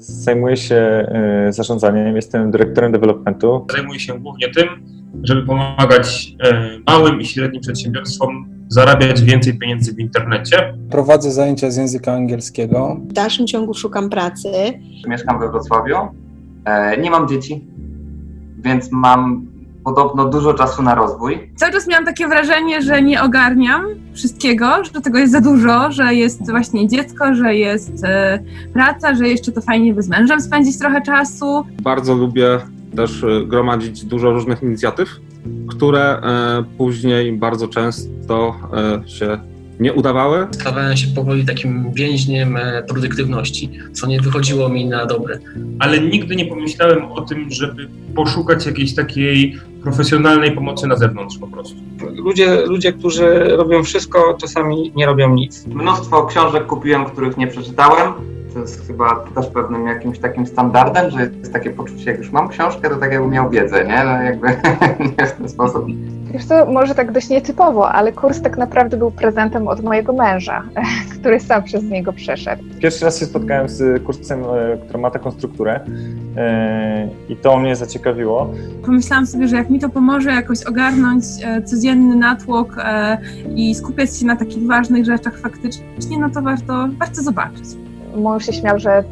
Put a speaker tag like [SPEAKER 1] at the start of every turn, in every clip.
[SPEAKER 1] Zajmuję się e, zarządzaniem, jestem dyrektorem developmentu.
[SPEAKER 2] Zajmuję się głównie tym, żeby pomagać e, małym i średnim przedsiębiorstwom zarabiać więcej pieniędzy w internecie.
[SPEAKER 3] Prowadzę zajęcia z języka angielskiego.
[SPEAKER 4] W dalszym ciągu szukam pracy.
[SPEAKER 5] Mieszkam we Wrocławiu. E, Nie mam dzieci, więc mam podobno dużo czasu na rozwój.
[SPEAKER 6] Cały czas miałam takie wrażenie, że nie ogarniam wszystkiego, że tego jest za dużo, że jest właśnie dziecko, że jest e, praca, że jeszcze to fajnie by z mężem spędzić trochę czasu.
[SPEAKER 7] Bardzo lubię też y, gromadzić dużo różnych inicjatyw, które e, później bardzo często e, się nie udawały.
[SPEAKER 8] stawałem się powoli takim więźniem e, produktywności, co nie wychodziło mi na dobre.
[SPEAKER 2] ale nigdy nie pomyślałem o tym, żeby poszukać jakiejś takiej profesjonalnej pomocy na zewnątrz po prostu.
[SPEAKER 9] ludzie, ludzie, którzy robią wszystko, czasami nie robią nic.
[SPEAKER 5] Mnóstwo książek kupiłem, których nie przeczytałem. To jest chyba też pewnym jakimś takim standardem, że jest takie poczucie, jak już mam książkę, to tak jakbym miał wiedzę, nie? No jakby nie w ten sposób.
[SPEAKER 10] Wiesz co, może tak dość nietypowo, ale kurs tak naprawdę był prezentem od mojego męża, który sam przez niego przeszedł.
[SPEAKER 1] Pierwszy raz się spotkałem z kursem, e, który ma taką strukturę e, i to mnie zaciekawiło.
[SPEAKER 6] Pomyślałam sobie, że jak mi to pomoże jakoś ogarnąć e, codzienny natłok i skupiać się na takich ważnych rzeczach faktycznie, no to warto, warto zobaczyć.
[SPEAKER 10] Mąż się śmiał, że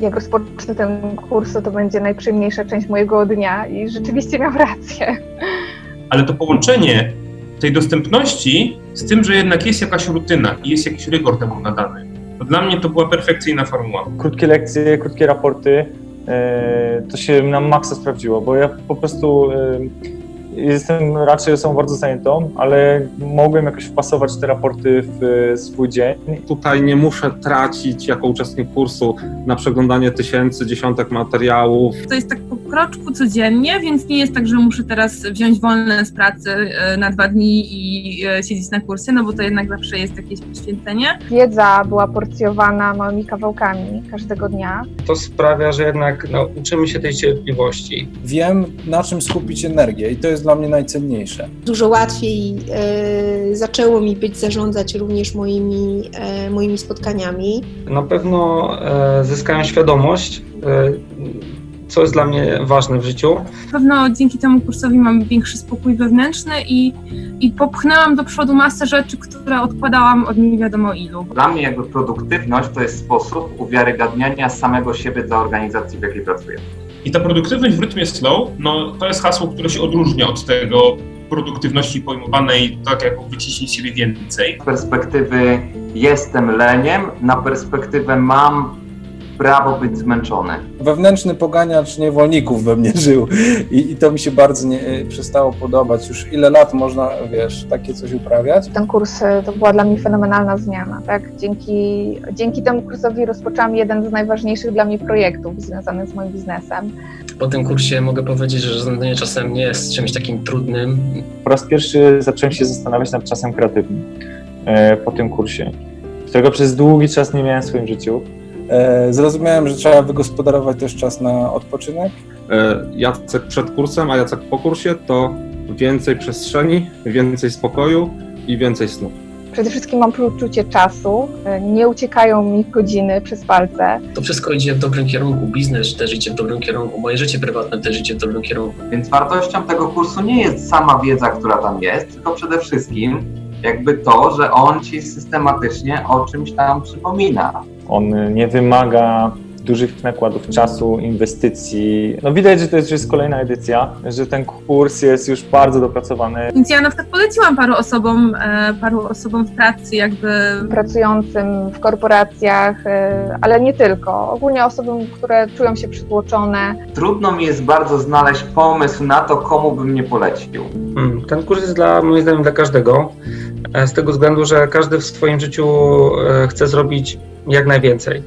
[SPEAKER 10] jak rozpocznę ten kurs, to to będzie najprzyjemniejsza część mojego dnia i rzeczywiście miał rację.
[SPEAKER 2] Ale to połączenie tej dostępności z tym, że jednak jest jakaś rutyna i jest jakiś rygor temu nadany, to dla mnie to była perfekcyjna formuła.
[SPEAKER 1] Krótkie lekcje, krótkie raporty, e, to się na maksa sprawdziło, bo ja po prostu e, jestem raczej osobą bardzo zajętą, ale mogłem jakoś wpasować te raporty w e, swój dzień.
[SPEAKER 7] Tutaj nie muszę tracić jako uczestnik kursu na przeglądanie tysięcy, dziesiątek materiałów.
[SPEAKER 6] To jest tak po kroczku codziennie, więc nie jest tak, że muszę teraz wziąć wolne z pracy e, na dwa dni i e, siedzieć na kursie, no bo to jednak zawsze jest jakieś poświęcenie.
[SPEAKER 10] Wiedza była porcjowana małymi kawałkami każdego dnia.
[SPEAKER 9] To sprawia, że jednak no, uczymy się tej cierpliwości.
[SPEAKER 3] Wiem, na czym skupić energię i to jest dla mnie najcenniejsze.
[SPEAKER 4] Dużo łatwiej e, zaczęło mi być zarządzać również moimi, e, moimi spotkaniami.
[SPEAKER 9] Na pewno e, zyskałem świadomość, e, co jest dla mnie ważne w życiu.
[SPEAKER 6] Na pewno dzięki temu kursowi mam większy spokój wewnętrzny i, i popchnęłam do przodu masę rzeczy, które odkładałam od nie wiadomo ilu.
[SPEAKER 5] Dla mnie jakby produktywność to jest sposób uwiarygadniania samego siebie dla organizacji, w jakiej pracuję.
[SPEAKER 2] I ta produktywność w rytmie slow, no to jest hasło, które się odróżnia od tego produktywności pojmowanej tak jak wyciśnij siebie więcej.
[SPEAKER 5] Z perspektywy jestem leniem, na perspektywę mam prawo być zmęczony.
[SPEAKER 3] Wewnętrzny poganiacz niewolników we mnie żył i, i to mi się bardzo nie, przestało podobać. Już ile lat można, wiesz, takie coś uprawiać?
[SPEAKER 10] Ten kurs e, to była dla mnie fenomenalna zmiana. Tak? Dzięki, dzięki temu kursowi rozpoczęłam jeden z najważniejszych dla mnie projektów związanych z moim biznesem.
[SPEAKER 8] Po tym kursie mogę powiedzieć, że zarządzanie czasem nie jest czymś takim trudnym.
[SPEAKER 1] Po raz pierwszy zacząłem się zastanawiać nad czasem kreatywnym e, po tym kursie, którego przez długi czas nie miałem w swoim życiu.
[SPEAKER 3] E, zrozumiałem, że trzeba wygospodarować też czas na odpoczynek.
[SPEAKER 7] E, Jacek przed kursem, a Jacek po kursie to więcej przestrzeni, więcej spokoju i więcej snu.
[SPEAKER 10] Przede wszystkim mam poczucie czasu, e, nie uciekają mi godziny przez palce.
[SPEAKER 8] To wszystko idzie w dobrym kierunku, biznes też idzie w dobrym kierunku, moje życie prywatne też idzie w dobrym kierunku.
[SPEAKER 5] Więc wartością tego kursu nie jest sama wiedza, która tam jest, tylko przede wszystkim jakby to, że on ci systematycznie o czymś tam przypomina.
[SPEAKER 1] On nie wymaga dużych nakładów czasu, inwestycji. No widać, że to jest już kolejna edycja, że ten kurs jest już bardzo dopracowany.
[SPEAKER 6] Więc ja na przykład poleciłam paru osobom, e, paru osobom w pracy jakby
[SPEAKER 10] pracującym w korporacjach, e, ale nie tylko. Ogólnie osobom, które czują się przytłoczone.
[SPEAKER 5] Trudno mi jest bardzo znaleźć pomysł na to, komu bym nie polecił.
[SPEAKER 9] Mm, Ten kurs jest dla, moim zdaniem dla każdego, e, z tego względu, że każdy w swoim życiu e, chce zrobić jak najwięcej.